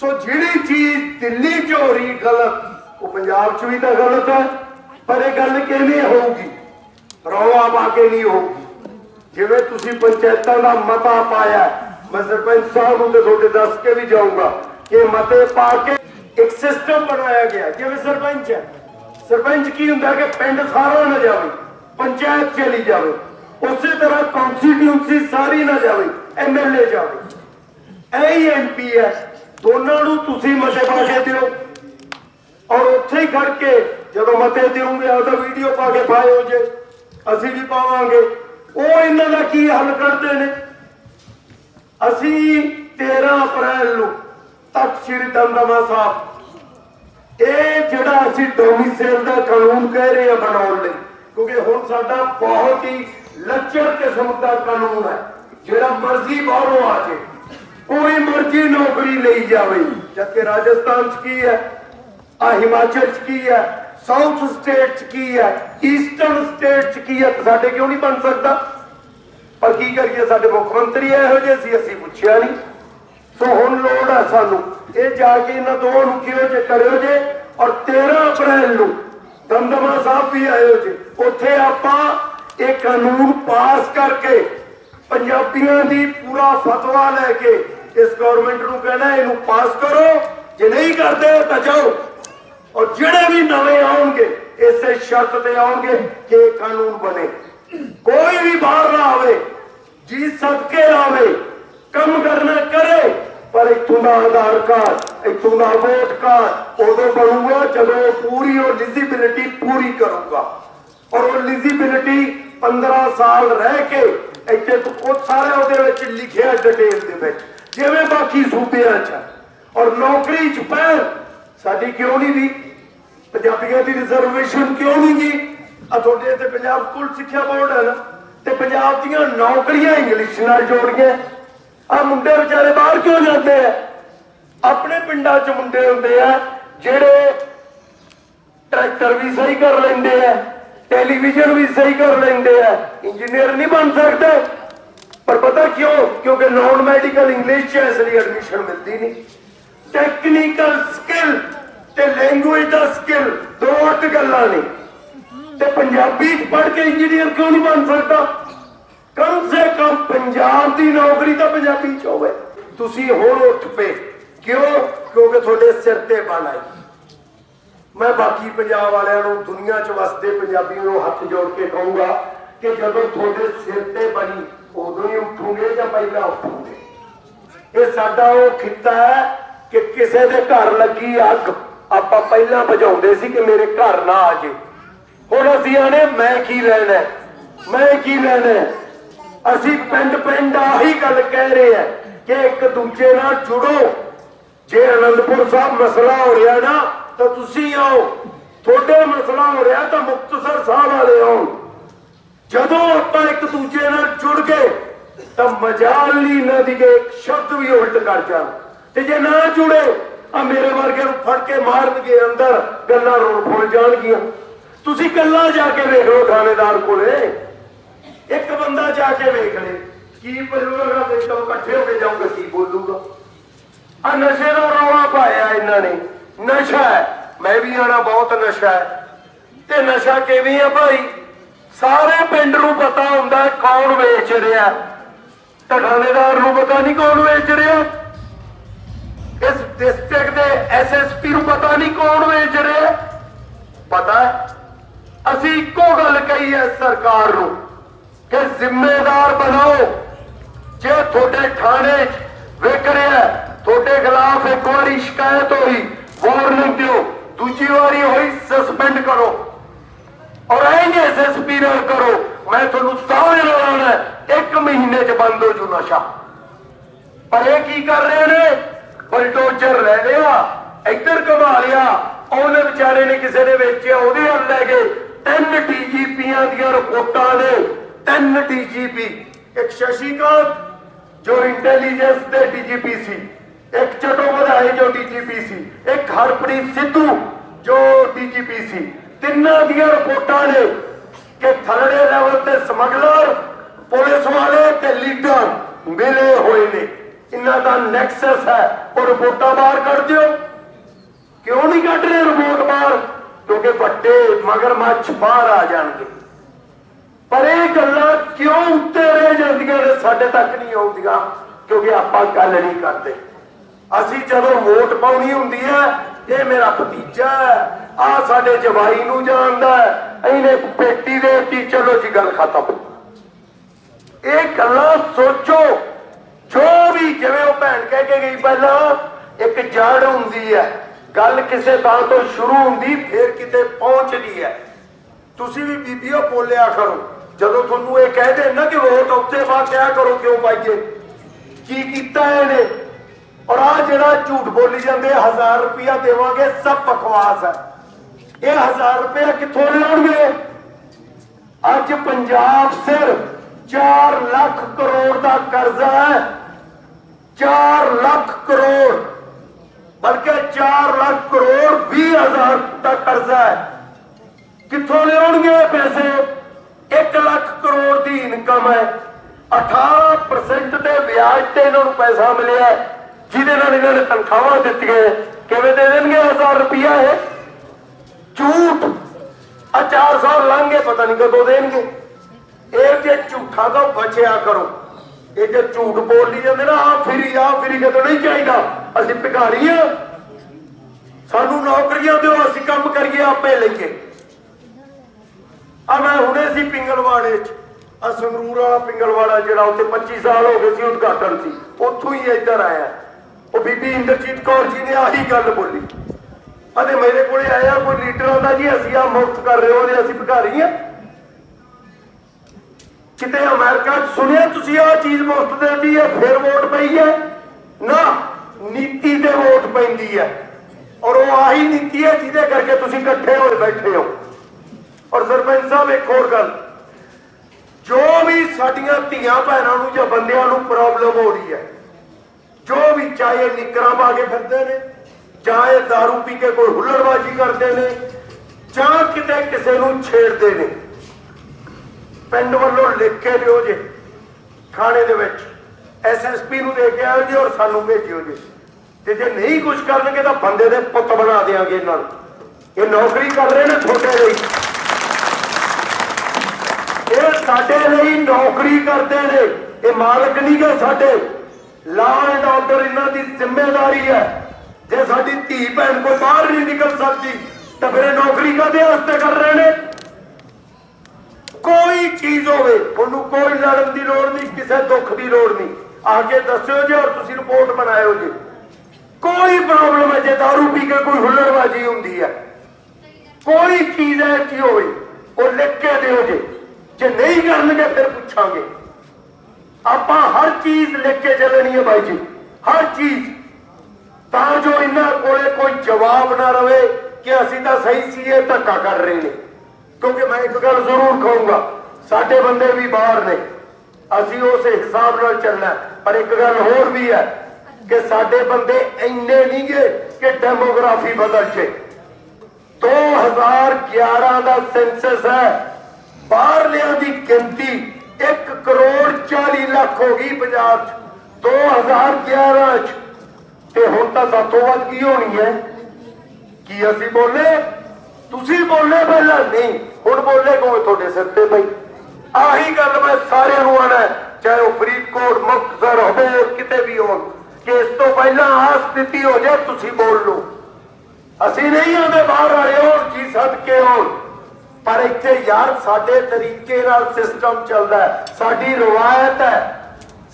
ਸੋ ਜਿਹੜੀ ਚੀਜ਼ ਦਿੱਲੀ 'ਚ ਹੋ ਰਹੀ ਗਲਤ, ਉਹ ਪੰਜਾਬ 'ਚ ਵੀ ਤਾਂ ਗਲਤ ਹੈ, ਪਰ ਇਹ ਗੱਲ ਕਿਵੇਂ ਹੋਊਗੀ? ਰੌਲਾ ਪਾ ਕੇ ਨਹੀਂ ਹੋਊਗੀ। ਜਿਵੇਂ ਤੁਸੀਂ ਪੰਚਾਇਤਾਂ ਦਾ ਮਤਾ ਪਾਇਆ ਮੈਂ ਸਰਪੰਚ ਸਾਹਿਬ ਨੂੰ ਤੇ ਤੁਹਾਡੇ ਦੱਸ ਕੇ ਵੀ ਜਾਊਂਗਾ ਕਿ ਮਤੇ ਪਾ ਕੇ ਇੱਕ ਸਿਸਟਮ ਬਣਾਇਆ ਗਿਆ, ਜਿਵੇਂ ਸਰਪੰਚ ਹੈ। ਸਰਪੰਚ ਕੀ ਹੁੰਦਾ ਕਿ ਪਿੰਡ ਸਾਰਾ ਨਾ ਜਾਵੇ, ਪੰਚਾਇਤ ਚਲੀ ਜਾਵੇ, ਉਸੇ ਤਰ੍ਹਾਂ ਕਨਸਟੀਟਿਊਂਸੀ ਸਾਰੀ ਨਾ ਜਾਵੇ ਐਮਐਲਏ ਜਾਵੇ। ਇਹ ਹੀ ਐਮਪੀ ਹੈ, ਦੋਨਾਂ ਨੂੰ ਤੁਸੀਂ ਮਤੇ ਪਾ ਕੇ ਦਿਓ। ਔਰ ਉੱਥੇ ਹੀ ਖੜ ਕੇ ਜਦੋਂ ਮਤੇ ਦਿਓਗੇ ਉਹਦਾ ਵੀਡੀਓ ਪਾ ਕੇ ਪਾਇਓ ਜੇ, ਅਸੀਂ ਵੀ ਪਾਵਾਂਗੇ। ਉਹ ਇਹਨਾਂ ਦਾ ਕੀ ਹੱਲ ਕੱਢਦੇ ਨੇ? ਅਸੀਂ 13 ਅਪ੍ਰੈਲ ਨੂੰ ਤਖਤ ਸ੍ਰੀ ਦਮਦਮਾ ਸਾਹਿਬ, ਇਹ ਜਿਹੜਾ ਅਸੀਂ ਡੋਮਿਸਾਈਲ ਦਾ ਕਾਨੂੰਨ ਕਹਿ ਰਹੇ ਹਾਂ ਬਣਾਉਣ ਲਈ, ਕਿਉਂਕਿ ਹੁਣ ਸਾਡਾ ਬਹੁਤ ਹੀ ਲੱਚਰ ਕਿਸਮ ਦਾ ਕਾਨੂੰਨ ਹੈ, ਜਿਹੜਾ ਮਰਜ਼ੀ ਬਾਹਰੋਂ ਆ ਜੇ, ਕੋਈ ਮਰਜ਼ੀ ਨੌਕਰੀ ਲਈ ਜਾਵੇ, ਜਦਕਿ ਰਾਜਸਥਾਨ 'ਚ ਕੀ ਹੈ, ਆ ਹਿਮਾਚਲ 'ਚ ਕੀ ਹੈ ਸਾਊਥ ਸਟੇਟ 'ਚ ਕੀ ਹੈ ਈਸਟਰਨ ਸਟੇਟ 'ਚ ਕੀ ਹੈ ਸਾਡੇ ਕਿਉਂ ਨਹੀਂ ਬਣ ਸਕਦਾ? ਪਰ ਕੀ ਕਰੀਏ, ਸਾਡੇ ਮੁੱਖ ਮੰਤਰੀ ਇਹੋ ਜਿਹੇ ਸੀ, ਅਸੀਂ ਪੁੱਛਿਆ ਨਹੀਂ। ਸੋ ਹੁਣ ਲੋੜ ਹੈ ਸਾਨੂੰ, ਇਹ ਜਾ ਕੇ ਇਹਨਾਂ ਦੋਵਾਂ ਨੂੰ ਕਿਹੋ ਜੇ ਕਰਿਓ ਜੇ, ਔਰ 13 ਅਪ੍ਰੈਲ ਨੂੰ ਦਮਦਮਾ ਸਾਹਿਬ ਵੀ ਆਇਓ ਜੇ, ਉੱਥੇ ਆਪਾਂ ਇਹ ਕਾਨੂੰਨ ਪਾਸ ਕਰਕੇ ਪੰਜਾਬੀਆਂ ਦੀ ਪੂਰਾ ਫਤਵਾ ਲੈ ਕੇ ਇਸ ਗਵਰਨਮੈਂਟ ਨੂੰ ਕਹਿਣਾ, ਇਹਨੂੰ ਪਾਸ ਕਰੋ, ਜੇ ਨਹੀਂ ਕਰਦੇ ਤਾਂ ਜਾਓ। ਔਰ ਜਿਹੜੇ ਵੀ ਨਵੇਂ ਆਉਣਗੇ, ਇਸੇ ਸ਼ਰਤ ਤੇ ਆਉਣਗੇ ਕਿ ਇਹ ਕਾਨੂੰਨ ਬਣੇ। ਕੋਈ ਵੀ ਬਾਹਰ ਨਾ ਆਵੇ ਜੀ ਸਦਕੇ ਆਵੇ ਕੰਮ ਕਰਨਾ ਕਰੇ, ਪਰ ਇੱਥੋਂ ਦਾ ਆਧਾਰ ਕਾਰਡ, ਇੱਥੋਂ ਦਾ ਵੋਟ ਕਾਰਡ ਉਦੋਂ ਬਣੂਗਾ ਜਦੋਂ ਪੂਰੀ ਉਹ ਲਿਜੀਬਿਲਿਟੀ ਪੂਰੀ ਕਰੂਗਾ। ਔਰ ਉਹ ਲਿਜੀਬਿਲਿਟੀ 15 ਸਾਲ ਰਹਿ ਕੇ ਇੱਥੇ ਉਹ ਸਾਰਾ ਉਹਦੇ ਵਿੱਚ ਲਿਖਿਆ ਡਿਟੇਲ ਦੇ ਵਿੱਚ, ਜਿਵੇਂ ਬਾਕੀ ਸੂਬਿਆਂ 'ਚ। ਔਰ ਨੌਕਰੀ 'ਚ ਪਹਿਲ ਸਾਡੀ ਕਿਉਂ ਨਹੀਂ ਵੀ ਪੰਜਾਬੀਆਂ ਦੀ ਰਿਜ਼ਰਵੇਸ਼ਨ ਕਿਉਂ ਨਹੀਂ ਗਈ ਆ ਤੁਹਾਡੇ ਇੱਥੇ ਪੰਜਾਬ ਸਕੂਲ ਸਿੱਖਿਆ ਬੋਰਡ ਹੈ ਨਾ, ਤੇ ਪੰਜਾਬ ਦੀਆਂ ਨੌਕਰੀਆਂ ਇੰਗਲਿਸ਼ ਨਾਲ ਜੋੜੀਆਂ। ਆ ਮੁੰਡੇ ਵਿਚਾਰੇ ਬਾਹਰ ਕਿਉਂ ਜਾਂਦੇ ਆ? ਆਪਣੇ ਪਿੰਡਾਂ 'ਚ ਮੁੰਡੇ ਹੁੰਦੇ ਆ, ਜਿਹੜੇ ਟਰੈਕਟਰ ਵੀ ਸਹੀ ਕਰ ਲੈਂਦੇ ਆ, ਟੈਲੀਵਿਜ਼ਨ ਵੀ ਸਹੀ ਕਰ ਲੈਂਦੇ ਆ। ਇੰਜੀਨੀਅਰ ਨਹੀਂ ਬਣ ਸਕਦੇ। ਪਰ ਪਤਾ ਕਿਉਂ? ਕਿਉਂਕਿ ਨਾਨ ਮੈਡੀਕਲ ਇੰਗਲਿਸ਼ ਚ ਇਸ ਲਈ ਐਡਮਿਸ਼ਨ ਮਿਲਦੀ ਨਹੀਂ। ਟੈਕਨੀਕਲ ਸਕਿੱਲ ਤੇ ਲੈਂਗੁਏਜ ਦਾ ਸਕਿੱਲ ਦੋ ਅੱਡ ਗੱਲਾਂ ਨੇ। ਤੇ ਪੰਜਾਬੀ ਚ ਪੜ੍ਹ ਕੇ ਇੰਜੀਨੀਅਰ ਕਿਉਂ ਨਹੀਂ ਬਣ ਸਕਦਾ? ਕਮ ਸੇ ਕਮ ਪੰਜਾਬ ਦੀ ਨੌਕਰੀ ਤਾਂ ਪੰਜਾਬੀ ਚ ਹੋਵੇ। ਤੁਸੀਂ ਹੁਣ ਉੱਠ ਪਏ। ਕਿਉਂ? ਕਿਉਂਕਿ ਤੁਹਾਡੇ ਸਿਰ ਤੇ ਬਣ ਆਈ। ਮੈਂ ਬਾਕੀ ਪੰਜਾਬ ਵਾਲਿਆਂ ਨੂੰ ਦੁਨੀਆ 'ਚ ਵਸਦੇ ਪੰਜਾਬੀਆਂ ਨੂੰ ਹੱਥ ਜੋੜ ਕੇ ਕਹੂੰਗਾ ਕਿ ਜਦੋਂ ਤੁਹਾਡੇ ਸਿਰ ਤੇ ਬਣੀ, ਉਦੋਂ ਹੀ ਉੱਠੋਗੇ ਜਾਂ ਪਹਿਲਾਂ ਉੱਠੋਗੇ? ਇਹ ਸਾਡਾ ਉਹ ਖਿੱਤਾ ਹੈ ਕਿ ਕਿਸੇ ਦੇ ਘਰ ਲੱਗੀ ਅੱਗ। ਆਪਾਂ ਪਹਿਲਾਂ ਬੁਝਾਉਂਦੇ ਸੀ ਕਿ ਮੇਰੇ ਘਰ ਨਾ ਆ ਜੇ ਹੁਣ ਅਸੀਂ ਆਨੇ ਮੈਂ ਕੀ ਲੈਣਾ ਮੈਂ ਕੀ ਲੈਣਾ ਅਸੀਂ ਪਿੰਡ ਪਿੰਡ ਆਹੀ ਗੱਲ ਕਹਿ ਰਹੇ ਆ ਕਿ ਇੱਕ ਦੂਜੇ ਨਾਲ ਜੁੜੋ। ਜੇ ਅਨੰਦਪੁਰ ਸਾਹਿਬ ਮਸਲਾ ਹੋ ਰਿਹਾ ਨਾ, ਤਾਂ ਤੁਸੀਂ ਆਓ। ਤੁਹਾਡੇ ਮਸਲਾ ਹੋ ਰਿਹਾ ਤਾਂ ਮੁਕਤਸਰ ਸਾਹਿਬ ਵਾਲੇ ਆਓ ਜਦੋਂ ਆਪਾਂ ਇੱਕ ਦੂਜੇ ਨਾਲ ਜੁੜ ਗਏ, ਤਾਂ ਮਜਾਲੀ ਨਹੀਂ ਨਾ ਦੀ ਇੱਕ ਸ਼ਬਦ ਵੀ ਉਲਟ ਕਰ ਜਾਣ। ਤੇ ਜੇ ਨਾ ਜੁੜੇ ਆ ਮੇਰੇ ਵਰਗੇ ਨੂੰ ਫੜ ਕੇ ਮਾਰਨਗੇ ਅੰਦਰ, ਗੱਲਾਂ ਰੋਲ ਫੁੱਲ ਜਾਣਗੀਆਂ। ਤੁਸੀਂ ਗੱਲਾਂ ਜਾ ਕੇ ਵੇਖ ਲਓ ਥਾਣੇਦਾਰ ਕੋਲੇ। ਇੱਕ ਬੰਦਾ ਜਾ ਕੇ ਵੇਖ ਲੈ। ਕੀ ਬੋਲੂਗਾ ਤੇ ਜਦੋਂ ਇਕੱਠੇ ਹੋ ਕੇ ਜਾਊਗਾ, ਕੀ ਬੋਲੂਗਾ? ਆ ਨਸ਼ੇ ਦਾ ਰੌਲਾ ਪਾਇਆ ਇਹਨਾਂ ਨੇ। ਨਸ਼ਾ ਮੈਂ ਵੀ ਆਣਾ, ਬਹੁਤ ਨਸ਼ਾ ਤੇ ਨਸ਼ਾ ਕਿਵੇਂ ਆ ਭਾਈ? ਸਾਰੇ ਪਿੰਡ ਨੂੰ ਪਤਾ ਹੁੰਦਾ ਕੌਣ ਵੇਚ ਰਿਹਾ। ਥਾਣੇਦਾਰ ਨੂੰ ਪਤਾ ਨਹੀਂ ਕੌਣ ਵੇਚ ਰਿਹਾ। ਇਸ ਡਿਸਟ੍ਰਿਕਟ ਦੇ ਐਸਐਸਪੀ ਨੂੰ ਪਤਾ ਨਹੀਂ ਕੌਣ ਵੇਚ ਰਿਹਾ। ਪਤਾ ਅਸੀਂ ਇੱਕੋ ਗੱਲ ਕਹੀ ਹੈ ਸਰਕਾਰ ਨੂੰ ਕਿ ਜ਼ਿੰਮੇਦਾਰ ਬਣਾਓ। ਜੇ ਤੁਹਾਡੇ ਥਾਣੇ ਵਿਕ ਰਿਹਾ ਤੁਹਾਡੇ ਖਿਲਾਫ ਇੱਕ ਵਾਰੀ ਸ਼ਿਕਾਇਤ ਹੋਈ, ਵਾਰਨਿੰਗ ਦਿਓ। ਦੂਜੀ ਵਾਰੀ ਹੋਈ ਸਸਪੈਂਡ ਕਰੋ। ਔਰ ਐਂ ਐਸਐਸਪੀ ਨਾਲ ਕਰੋ, ਮੈਂ ਤੁਹਾਨੂੰ ਦਾਅਵੇ ਨਾਲ ਇੱਕ ਮਹੀਨੇ 'ਚ ਬੰਦ ਹੋ ਜੂ ਨਸ਼ਾ। ਪਰ ਇਹ ਕੀ ਕਰ ਰਹੇ ਨੇ? ਬਲਡੋਜ਼ਰ ਲੈ ਲਿਆ, ਇੱਧਰ ਘੁਮਾ ਲਿਆ, ਉਹਨੇ ਵਿਚਾਰੇ ਨੇ ਕਿਸੇ ਨੇ ਵੇਚਿਆ, ਉਹਦੇ ਹੱਲ ਲੈ ਗਏ। ਤਿੰਨ ਡੀਜੀਪੀਆਂ ਦੀਆਂ ਰਿਪੋਰਟਾਂ ਨੇ, ਤਿੰਨ ਡੀਜੀਪੀ ਇੱਕ ਸ਼ਸ਼ੀਕਾਂਤ, ਜੋ ਇੰਟੈਲੀਜੈਂਸ ਦੇ ਡੀਜੀਪੀ ਸੀ। ਇੱਕ ਚਟੋ ਵਧਾਈ ਜੋ ਡੀਜੀਪੀ ਸੀ। ਇੱਕ ਹਰਪ੍ਰੀਤ ਸਿੱਧੂ, ਜੋ ਡੀਜੀਪੀ ਸੀ। ਤਿੰਨਾਂ ਦੀਆਂ ਰਿਪੋਰਟਾਂ ਨੇ ਕਿ ਥਰੜੇ ਲੈਵਲ ਤੇ ਸਮਗਲਰ, ਪੁਲਿਸ ਵਾਲੇ ਤੇ ਲੀਡਰ ਮਿਲੇ ਹੋਏ ਨੇ। ਇਹਨਾਂ ਦਾ ਨੈਕਸਸ ਹੈ। ਉਹ ਰਿਪੋਰਟਾਂ ਬਾਹਰ ਕੱਢ ਦਿਓ। ਕਿਉਂ ਨਹੀਂ ਕੱਢ ਰਹੇ ਰਿਪੋਰਟ ਬਾਹਰ? ਕਿਉਂਕਿ ਵੱਡੇ ਮਗਰਮੱਛ ਬਾਹਰ ਆ ਜਾਣਗੇ। ਪਰ ਇਹ ਗੱਲਾਂ ਕਿਉਂ ਉੱਤੇ ਰਹਿ ਜਾਂਦੀਆਂ ਨੇ? ਸਾਡੇ ਤੱਕ ਨਹੀਂ ਆਉਂਦੀਆਂ, ਕਿਉਂਕਿ ਆਪਾਂ ਗੱਲ ਨਹੀਂ ਕਰਦੇ। ਅਸੀਂ ਜਦੋਂ ਵੋਟ ਪਾਉਣੀ ਹੁੰਦੀ ਹੈ, ਇਹ ਮੇਰਾ ਭਤੀਜਾ ਆ ਸਾਡੇ ਜਵਾਈ ਨੂੰ ਜਾਣਦਾ ਇਹਨੇ ਪੇਟੀ ਦੇ ਦਿੱਤੀ, ਚਲੋ ਜੀ, ਗੱਲ ਖਤਮ। ਇਹ ਗੱਲਾਂ ਸੋਚੋ। ਜੋ ਵੀ, ਜਿਵੇਂ ਉਹ ਭੈਣ ਕਹਿ ਕੇ ਗਈ, ਪਹਿਲਾਂ ਇੱਕ ਜੜ ਹੁੰਦੀ ਹੈ। ਗੱਲ ਕਿਸੇ ਥਾਂ ਤੋਂ ਸ਼ੁਰੂ ਹੁੰਦੀ, ਫਿਰ ਕਿਤੇ ਪਹੁੰਚਦੀ ਹੈ। ਤੁਸੀਂ ਵੀ ਬੀਬੀਓ ਬੋਲਿਆ ਕਰੋ। ਜਦੋਂ ਤੁਹਾਨੂੰ ਇਹ ਕਹਿ ਨਾ ਕਿ ਵੋਟ ਉੱਤੇ ਪਾ ਕਿਆ ਕਰੋ, ਕਿਉਂ ਪਾਈਏ? ਕੀ ਕੀਤਾ ਇਹਨੇ? ਔਰ ਆ ਜਿਹੜਾ ਝੂਠ ਬੋਲੀ ਜਾਂਦੇ 1000 ਰੁਪਇਆ ਦੇਵਾਂਗੇ, ਸਭ ਬਕਵਾਸ ਹੈ। ਇਹ 1000 ਰੁਪਇਆ ਕਿੱਥੋਂ ਲਿਆਉਣਗੇ? ਅੱਜ ਪੰਜਾਬ ਸਿਰ 4 ਲੱਖ ਕਰੋੜ ਦਾ ਕਰਜ਼ਾ ਹੈ। 4 ਲੱਖ ਕਰੋੜ ਬਲਕਿ 4 ਲੱਖ ਕਰੋੜ 20 ਹਜ਼ਾਰ ਦਾ ਕਰਜ਼ਾ ਹੈ ਕਿੱਥੋਂ ਲਿਆਉਣਗੇ ਪੈਸੇ 1 ਲੱਖ ਕਰੋੜ ਦੀ ਇਨਕਮ ਹੈ 18% ਦੇ ਵਿਆਜ ਤੇ ਇਹਨਾਂ ਨੂੰ ਪੈਸਾ ਮਿਲਿਆ ਜਿਹਦੇ ਨਾਲ ਇਹਨਾਂ ਨੇ ਤਨਖਾਹਾਂ ਦਿੱਤੀਆਂ ਕਿਵੇਂ ਦੇ ਦੇਣਗੇ 1000 ਰੁਪਇਆ ਇਹ ਝੂਠ ਆ 4 ਸਾਲ ਲੰਘੇ ਪਤਾ ਨਹੀਂ ਕਦੋਂ ਦੇਣਗੇ ਇਹ ਜੇ ਝੂਠਾ ਤੋਂ ਬਚਿਆ ਕਰੋ ਇਹ ਜੇ ਝੂਠ ਬੋਲੀ ਜਾਂਦੇ ਨਾ ਆ ਫਿਰੀ ਆ ਫਿਰੀ ਕਦੋਂ ਨਹੀਂ ਚਾਹੀਦਾ ਅਸੀਂ ਭਿਖਾਰੀ ਆ। ਸਾਨੂੰ ਨੌਕਰੀਆਂ ਦਿਓ, ਅਸੀਂ ਕੰਮ ਕਰੀਏ, ਆਪੇ ਲਈਏ। ਆ ਮੈਂ ਹੁਣੇ ਸੀ ਪਿੰਗਲਵਾੜੇ ਚ। ਆ ਸੰਗਰੂਰ ਵਾਲਾ ਪਿੰਗਲਵਾੜਾ ਜਿਹੜਾ ਉੱਥੇ 25 ਸਾਲ ਹੋ ਗਏ ਸੀ, ਉਦਘਾਟਨ ਸੀ। ਉੱਥੋਂ ਹੀ ਇੱਧਰ ਆਇਆ। ਉਹ ਬੀਬੀ ਇੰਦਰਜੀਤ ਕੌਰ ਜੀ ਨੇ ਆਹੀ ਗੱਲ ਬੋਲੀ। ਅਤੇ ਮੇਰੇ ਕੋਲੇ ਆਇਆ ਕੋਈ ਲੀਡਰ ਆਉਂਦਾ ਜੀ, ਅਸੀਂ ਆ ਮੁਫ਼ਤ ਕਰ ਰਹੇ ਹੋ ਤੇ ਅਸੀਂ ਭਿਖਾਰੀ ਆ। ਕਿਤੇ ਅਮਰੀਕਾ 'ਚ ਸੁਣਿਆ ਤੁਸੀਂ ਆ ਚੀਜ਼ ਮੁਫਤ ਦੇਤੀ ਹੈ ਫਿਰ ਵੋਟ ਪਈ ਹੈ ਨਾ। ਨੀਤੀ ਤੇ ਵੋਟ ਪੈਂਦੀ ਹੈ ਔਰ ਉਹ ਆਹੀ ਨੀਤੀ ਹੈ ਜਿਹਦੇ ਕਰਕੇ ਤੁਸੀਂ ਇਕੱਠੇ ਹੋਏ ਬੈਠੇ ਹੋ। ਔਰ ਸਰਪੰਚ ਸਾਹਿਬ, ਇੱਕ ਹੋਰ ਗੱਲ। ਜੋ ਵੀ ਸਾਡੀਆਂ ਧੀਆਂ ਭੈਣਾਂ ਨੂੰ ਜਾਂ ਬੰਦਿਆਂ ਨੂੰ ਪ੍ਰੋਬਲਮ ਹੋ ਰਹੀ ਹੈ, ਜੋ ਵੀ ਚਾਹੇ ਨਿਕਰਾਂ ਪਾ ਕੇ ਫਿਰਦੇ ਨੇ, ਚਾਹੇ दारू ਪੀ ਕੇ ਕੋਈ ਹੁੱਲੜਬਾਜ਼ੀ ਕਰਦੇ ਨੇ, ਜਾਂ ਕਿਤੇ ਕਿਸੇ ਨੂੰ ਛੇੜਦੇ ਨੇ, ਪਿੰਡ ਵੱਲੋਂ ਲਿਖ ਕੇ ਦਿਓ ਜੇ, ਥਾਣੇ ਦੇ ਵਿੱਚ। ਐਸਐਸਪੀ ਨੂੰ ਦੇ ਕੇ ਆਇਓ ਜੀ ਔਰ ਸਾਨੂੰ ਭੇਜਿਓ ਜੀ ਤੇ ਜੇ ਨਹੀਂ ਕੁਝ ਕਰਨਗੇ ਤਾਂ ਬੰਦੇ ਦੇ ਪੁੱਤ ਬਣਾ ਦੇਾਂਗੇ ਇਹਨਾਂ ਨੂੰ। ਇਹ ਨੌਕਰੀ ਕਰ ਰਹੇ ਨੇ ਤੁਹਾਡੇ ਲਈ। ਇਹ ਸਾਡੇ ਲਈ ਨੌਕਰੀ ਕਰਦੇ ਨੇ। ਇਹ ਮਾਲਕ ਨਹੀਂ ਗੇ ਸਾਡੇ। ਲਾਅ ਐਂਡ ਆਰਡਰ ਇਹਨਾਂ ਦੀ ਜ਼ਿੰਮੇਵਾਰੀ ਹੈ। ਜੇ ਸਾਡੀ ਧੀ ਭੈਣ ਕੋਈ ਬਾਹਰ ਨਹੀਂ ਨਿਕਲ ਸਕਦੀ, ਤਾਂ ਫਿਰ ਨੌਕਰੀ ਕਾਦੇ ਵਾਸਤੇ ਕਰ ਰਹੇ ਨੇ? ਕੋਈ ਚੀਜ਼ ਹੋਵੇ, ਉਹਨੂੰ ਕੋਈ ਲੜਨ ਦੀ ਲੋੜ ਨਹੀਂ, ਕਿਸੇ ਦੁੱਖ ਦੀ ਲੋੜ ਨਹੀਂ। ਆ ਕੇ ਦੱਸਿਓ ਜੀ ਔਰ ਤੁਸੀਂ ਰਿਪੋਰਟ ਬਣਾਇਓ ਜੀ। ਕੋਈ ਪ੍ਰੋਬਲਮ ਹੈ ਜੇ दारू ਪੀ ਕੇ ਕੋਈ ਹੁੱਲੜਬਾਜ਼ੀ ਹੁੰਦੀ ਹੈ। ਕੋਈ ਚੀਜ਼ ਹੈ ਕੀ ਹੋਵੇ, ਉਹ ਲਿਖ ਕੇ ਦਿਓ ਜੀ। ਜੇ ਨਹੀਂ ਕਰਨਗੇ, ਫਿਰ ਪੁੱਛਾਂਗੇ। ਆਪਾਂ ਹਰ ਚੀਜ਼ ਲਿਖ ਕੇ ਚੱਲਣੀ ਹੈ ਬਾਈ ਜੀ, ਹਰ ਚੀਜ਼। ਤਾਂ ਜੋ ਇਹਨਾਂ ਕੋਲੇ ਕੋਈ ਜਵਾਬ ਨਾ ਰਵੇ ਕਿ ਅਸੀਂ ਤਾਂ ਸਹੀ ਸੀ ਇਹ ਧੱਕਾ ਕਰ ਰਹੇ ਨੇ। ਕਿਉਂਕਿ ਮੈਂ ਇੱਕ ਗੱਲ ਜ਼ਰੂਰ ਕਹੂੰਗਾ, ਸਾਡੇ ਬੰਦੇ ਵੀ ਬਾਹਰ ਨੇ। ਅਸੀਂ ਉਸ ਹਿਸਾਬ ਨਾਲ ਚੱਲਣਾ ਪਰ ਇੱਕ ਗੱਲ ਹੋਰ ਵੀ ਹੈ ਕਿ ਸਾਡੇ ਬੰਦੇ ਇੰਨੇ ਨਹੀਂਗੇ ਕਿ ਡੈਮੋਗ੍ਰਾਫੀ ਬਦਲ ਜੇ। 2011 ਦਾ ਸੈਂਸਸ ਹੈ। ਬਾਹਰਲਿਆਂ ਦੀ ਗਿਣਤੀ 1 ਕਰੋੜ 40 ਲੱਖ ਹੋ ਗਈ ਪੰਜਾਬ 'ਚ। 2011 'ਚ। ਤੇ ਹੁਣ ਤਾਂ ਸਾਤੋਂ ਵੱਧ ਕੀ ਹੋਣੀ ਹੈ? ਕੀ ਅਸੀਂ ਬੋਲੇ? ਤੁਸੀਂ ਬੋਲੇ ਪਹਿਲਾਂ? ਨਹੀਂ, ਹੁਣ ਬੋਲੇ ਕੋਈ ਤੁਹਾਡੇ ਸਿਰ ਤੇ ਬਈ। ਆਹੀ ਗੱਲ ਮੈਂ ਸਾਰਿਆਂ ਨੂੰ ਆਣਾ ਚਾਹੇ ਉਹ ਫਰੀਦਕੋਟ, ਮੁਕਤਸਰ ਹੋਰ ਕਿਤੇ ਵੀ ਹੋਣ, ਕਿ ਇਸ ਤੋਂ ਪਹਿਲਾਂ ਆਹ ਸਥਿਤੀ ਹੋ ਜਾਏ, ਤੁਸੀਂ ਬੋਲ ਲਓ। ਅਸੀਂ ਨਹੀਂ ਆਉਂਦੇ ਬਾਹਰ ਆਏ ਹੋਣ, ਜੀ ਸਦਕੇ ਹੋਣ। ਪਰ ਇੱਥੇ ਯਾਰ, ਸਾਡੇ ਤਰੀਕੇ ਨਾਲ ਸਿਸਟਮ ਚੱਲਦਾ ਸਾਡੀ ਰਵਾਇਤ ਹੈ।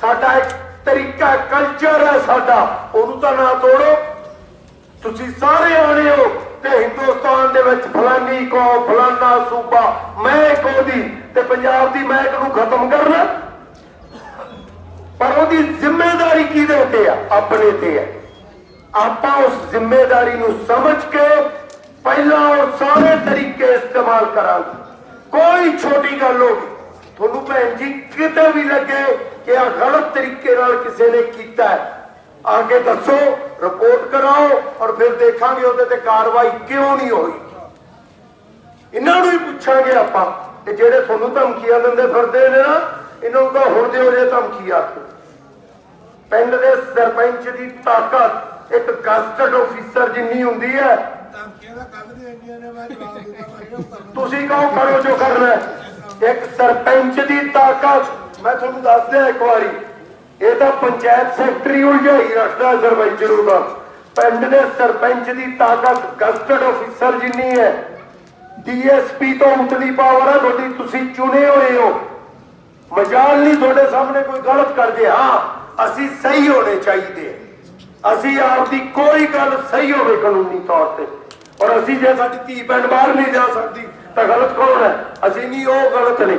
ਸਾਡਾ ਇੱਕ ਤਰੀਕਾ ਕਲਚਰ ਹੈ ਸਾਡਾ। ਉਹਨੂੰ ਤਾਂ ਨਾ ਤੋੜੋ। ਤੁਸੀਂ ਸਾਰੇ ਆਣੇ ਹੋ ਤੇ ਹਿੰਦੁਸਤਾਨ ਦੇ ਵਿੱਚ ਫਲਾਨੀ ਕੌਮ, ਫਲਾਨਾ ਸੂਬਾ, ਮੈਂ ਕੋਦੀ ਤੇ ਪੰਜਾਬ ਦੀ ਮਹਿਕ ਨੂੰ ਖਤਮ ਕਰਨਾ। ਪਰ ਉਹਦੀ ਜ਼ਿੰਮੇਵਾਰੀ ਕਿਹਦੇ ਤੇ ਆ? ਆਪਣੇ ਤੇ ਹੈ ਆਪਾਂ ਉਸ ਜ਼ਿੰਮੇਵਾਰੀ ਨੂੰ ਸਮਝ ਕੇ ਪਹਿਲਾਂ ਉਹ ਸਾਰੇ ਤਰੀਕੇ ਇਸਤੇਮਾਲ ਕਰਾਂਗੇ। ਕੋਈ ਛੋਟੀ ਗੱਲ ਹੋਵੇ ਤੁਹਾਨੂੰ ਭੈਣ ਜੀ, ਕਿਤੇ ਵੀ ਲੱਗੇ ਕਿ ਆ ਗਲਤ ਤਰੀਕੇ ਨਾਲ ਕਿਸੇ ਨੇ ਕੀਤਾ ਹੈ ਆ ਕੇ ਦੱਸੋ ਰਿਪੋਰਟ ਕਰਾਓ ਔਰ ਫਿਰ ਦੇਖਾਂਗੇ ਉਹਦੇ ਤੇ ਕਾਰਵਾਈ ਕਿਉਂ ਨਹੀਂ ਹੋਈ। ਇਹਨਾਂ ਨੂੰ ਹੀ ਪੁੱਛਾਂਗੇ ਆਪਾਂ। ਤੇ ਜਿਹੜੇ ਤੁਹਾਨੂੰ ਧਮਕੀਆਂ ਦਿੰਦੇ ਫਿਰਦੇ ਨੇ ਨਾ ਇਹਨਾਂ ਨੂੰ ਤਾਂ ਹੁਣ ਦਿਓ ਜੇ ਧਮਕੀ ਆ ਕੇ। ਪਿੰਡ ਦੇ ਸਰਪੰਚ ਦੀ ਤਾਕਤ ਇੱਕ ਗਸਟਡ ਆਫੀਸਰ ਜਿੰਨੀ ਹੁੰਦੀ ਹੈ। ਧਮਕੀਆਂ ਤੁਸੀਂ ਕਹੋ ਕਰੋ ਜੋ ਕਰਨਾ। ਇੱਕ ਸਰਪੰਚ ਦੀ ਤਾਕਤ ਮੈਂ ਤੁਹਾਨੂੰ ਦੱਸ ਦਿਆਂ ਇੱਕ ਵਾਰੀ। ਇਹ ਤਾਂ ਪੰਚਾਇਤ ਸੈਕਟਰੀ ਉਲਝਾਈ ਰੱਖਦਾ ਸਰਪੰਚ ਨੂੰ ਤਾਂ। ਪਿੰਡ ਦੇ ਸਰਪੰਚ ਦੀ ਤਾਕਤ ਗਸਟਡ ਆਫੀਸਰ ਜਿੰਨੀ ਹੈ। ਡੀਐਸਪੀ ਤੋਂ ਉਤਲੀ ਪਾਵਰ ਹੈ ਤੁਹਾਡੀ ਤੁਸੀਂ ਚੁਣੇ ਹੋਏ ਹੋ। ਮਜਾਲ ਨਹੀਂ ਤੁਹਾਡੇ ਸਾਹਮਣੇ ਕੋਈ ਗਲਤ ਕਰ ਹਾਂ, ਅਸੀਂ ਸਹੀ ਹੋਣੇ ਚਾਹੀਦੇ। ਅਸੀਂ ਆਪ ਦੀ ਕੋਈ ਗੱਲ ਸਹੀ ਹੋਵੇ ਕਾਨੂੰਨੀ ਤੌਰ ਤੇ। ਔਰ ਅਸੀਂ ਜੇ ਸਾਡੀ ਧੀ ਭੈਣ ਬਾਹਰ ਨਹੀਂ ਜਾ ਸਕਦੀ, ਤਾਂ ਗਲਤ ਕੌਣ ਹੈ? ਅਸੀਂ ਨਹੀਂ, ਉਹ ਗਲਤ ਨੇ।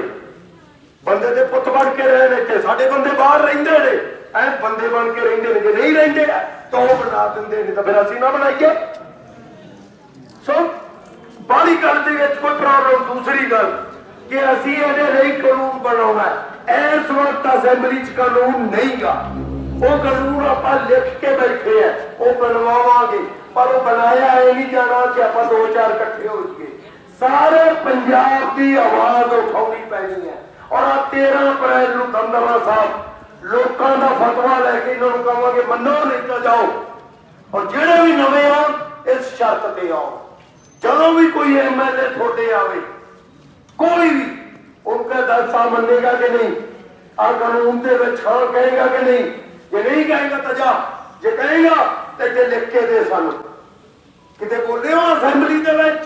ਬੰਦੇ ਦੇ ਪੁੱਤ ਬਣ ਕੇ ਰਹੇ ਨੇ ਤੇ ਸਾਡੇ ਬੰਦੇ ਬਾਹਰ ਰਹਿੰਦੇ ਨੇ। ਐ ਬੰਦੇ ਬਣ ਕੇ ਰਹਿੰਦੇ ਨੇ। ਜੇ ਨਹੀਂ ਰਹਿੰਦੇ, ਤਾਂ ਉਹ ਬਣਾ ਦਿੰਦੇ ਨੇ। ਤਾਂ ਫਿਰ ਅਸੀਂ ਨਾ ਬਣਾਈਏ। ਸੋ ਬਾਲੀ ਗੱਲ ਦੇ ਵਿੱਚ ਕੋਈ ਪ੍ਰੋਬਲਮ ਦੂਸਰੀ ਗੱਲ ਕਿ ਅਸੀਂ ਇਹਦੇ ਲਈ ਕਾਨੂੰਨ ਬਣਾਉਣਾ ਇਸ ਵਕਤ ਅਸੈਂਬਲੀ 'ਚ ਕਾਨੂੰਨ ਨਹੀਂਗਾ ਉਹ ਕਾਨੂੰਨ ਆਪਾਂ ਲਿਖ ਕੇ ਬੈਠੇ ਆ। ਉਹ ਬਣਵਾਵਾਂਗੇ। ਪਰ ਉਹ ਬਣਾਇਆ ਇਹ ਨਹੀਂ ਜਾਣਾ ਕਿ ਆਪਾਂ ਦੋ ਚਾਰ ਇਕੱਠੇ ਹੋ ਜਾਈਏ। ਸਾਰੇ ਪੰਜਾਬ ਦੀ ਆਵਾਜ਼ ਉਠਾਉਣੀ ਪੈਣੀ ਹੈ। ਔਰ ਆ 13 ਅਪ੍ਰੈਲ ਨੂੰ ਦੰਦਵਾ ਸਾਹਿਬ ਲੋਕਾਂ ਦਾ ਫਤਵਾ ਲੈ ਕੇ ਇਹਨਾਂ ਨੂੰ ਕਹਾਂਗੇ, ਮੰਨੋ ਨਹੀਂ ਤਾਂ ਜਾਓ। ਔਰ ਜਿਹੜੇ ਵੀ ਨਵੇਂ ਆ, ਇਸ ਸ਼ਰਤ ਤੇ ਆਓ। ਜਦੋਂ ਵੀ ਕੋਈ ਐਮਐਲਏ ਤੁਹਾਡੇ ਆਵੇ, ਕੋਈ ਵੀ ਉਨਕਾ ਦਲਸਾ ਮੰਨੇਗਾ ਕਿ ਨਹੀਂ? ਆ ਕਾਨੂੰਨ ਦੇ ਵਿੱਚ ਹਾਂ ਕਹੇਗਾ ਕਿ ਨਹੀਂ? ਜੇ ਨਹੀਂ ਕਹੇਗਾ ਤਾਂ ਜਾ। ਜੇ ਕਹੇਗਾ ਤੇ ਜੇ ਲਿਖ ਕੇ ਦੇ ਸਾਨੂੰ। ਕਿਤੇ ਬੋਲੇ ਹੋ ਅਸੈਂਬਲੀ ਦੇ ਵਿੱਚ?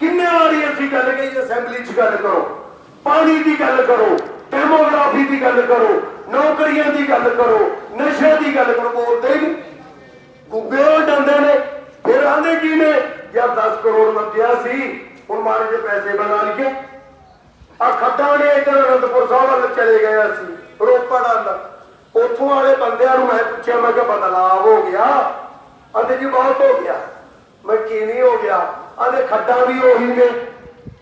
ਕਿੰਨੇ ਵਾਰੀ ਅਸੀਂ ਗੱਲ ਕਹੀ, ਅਸੈਂਬਲੀ 'ਚ ਗੱਲ ਕਰੋ। ਪਾਣੀ ਦੀ ਗੱਲ ਕਰੋ ਡੈਮੋਗ੍ਰਾਫੀ ਦੀ ਗੱਲ ਕਰੋ, ਨੌਕਰੀਆਂ ਦੀ ਗੱਲ ਕਰੋ ਨਸ਼ੇ ਦੀ ਗੱਲ ਕਰੋ, ਬੋਲਦੇ ਹੀ ਨਹੀਂ। ਗੁੱਗੇ ਹੋ ਜਾਂਦੇ ਨੇ, ਫਿਰ ਆਂਦੇ ਕੀ ਨੇ? ਜਾਂ 10 ਕਰੋੜ ਮੰਗਿਆ ਸੀ, ਹੁਣ ਮਾਰੇ ਜੇ ਪੈਸੇ ਬਣਾ ਲਈਏ। ਆ ਖੱਡਾਂ ਨੇ ਇਧਰ ਅਨੰਦਪੁਰ ਸਾਹਿਬ ਵੱਲ ਚਲੇ ਗਏ ਅਸੀਂ, ਰੋਪੜ ਵੱਲ। ਉੱਥੋਂ ਵਾਲੇ ਬੰਦਿਆਂ ਨੂੰ ਮੈਂ ਪੁੱਛਿਆ, ਮੈਂ ਕਿਹਾ ਬਦਲਾਵ ਹੋ ਗਿਆ। ਆਂਦੇ ਜੀ ਬਹੁਤ ਹੋ ਗਿਆ। ਮੈਂ ਕਿਵੇਂ ਹੋ ਗਿਆ? ਆਂਦੇ ਖੱਡਾਂ ਵੀ ਉਹੀ ਨੇ,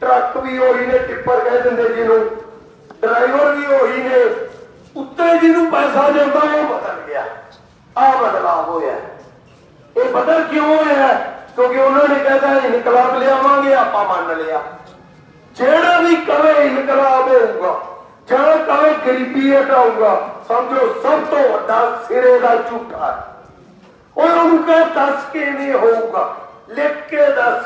ਟਰੱਕ ਵੀ ਉਹੀ ਨੇ, ਟਿੱਪਰ ਕਹਿ ਦਿੰਦੇ ਜੀ ਨੂੰ ਡਰਾਈਵਰ ਵੀ ਉਹੀ ਨੇ। ਉੱਤੇ ਜਿਹਨੂੰ ਪੈਸਾ ਜਾਂਦਾ, ਉਹ ਬਦਲ ਗਿਆ। ਆ ਬਦਲਾਵ ਹੋਇਆ। ਇਹ ਬਦਲ ਕਿਉਂ ਹੋਇਆ? ਕਿਉਂਕਿ ਉਹਨਾਂ ਨੇ ਕਹਿੰਦਾ ਇਨਕਲਾਬ ਲਿਆਵਾਂਗੇ, ਆਪਾਂ ਮੰਨ ਲਿਆ। ਜਿਹੜਾ ਵੀ ਕਵੇ ਇਨਕਲਾਬ ਹੋਊਗਾ, ਜਿਹੜਾ ਕਵੇ ਗਰੀਬੀ ਹਟਾਊਗਾ, ਸਮਝੋ, ਸਭ ਤੋਂ ਵੱਡਾ ਸਿਰੇ ਦਾ ਝੂਠਾ ਉਹ ਉਹਨੂੰ ਕਹੇ ਦੱਸ ਕੇ ਨਹੀਂ ਹੋਊਗਾ, ਲਿਖ ਕੇ ਦੱਸ।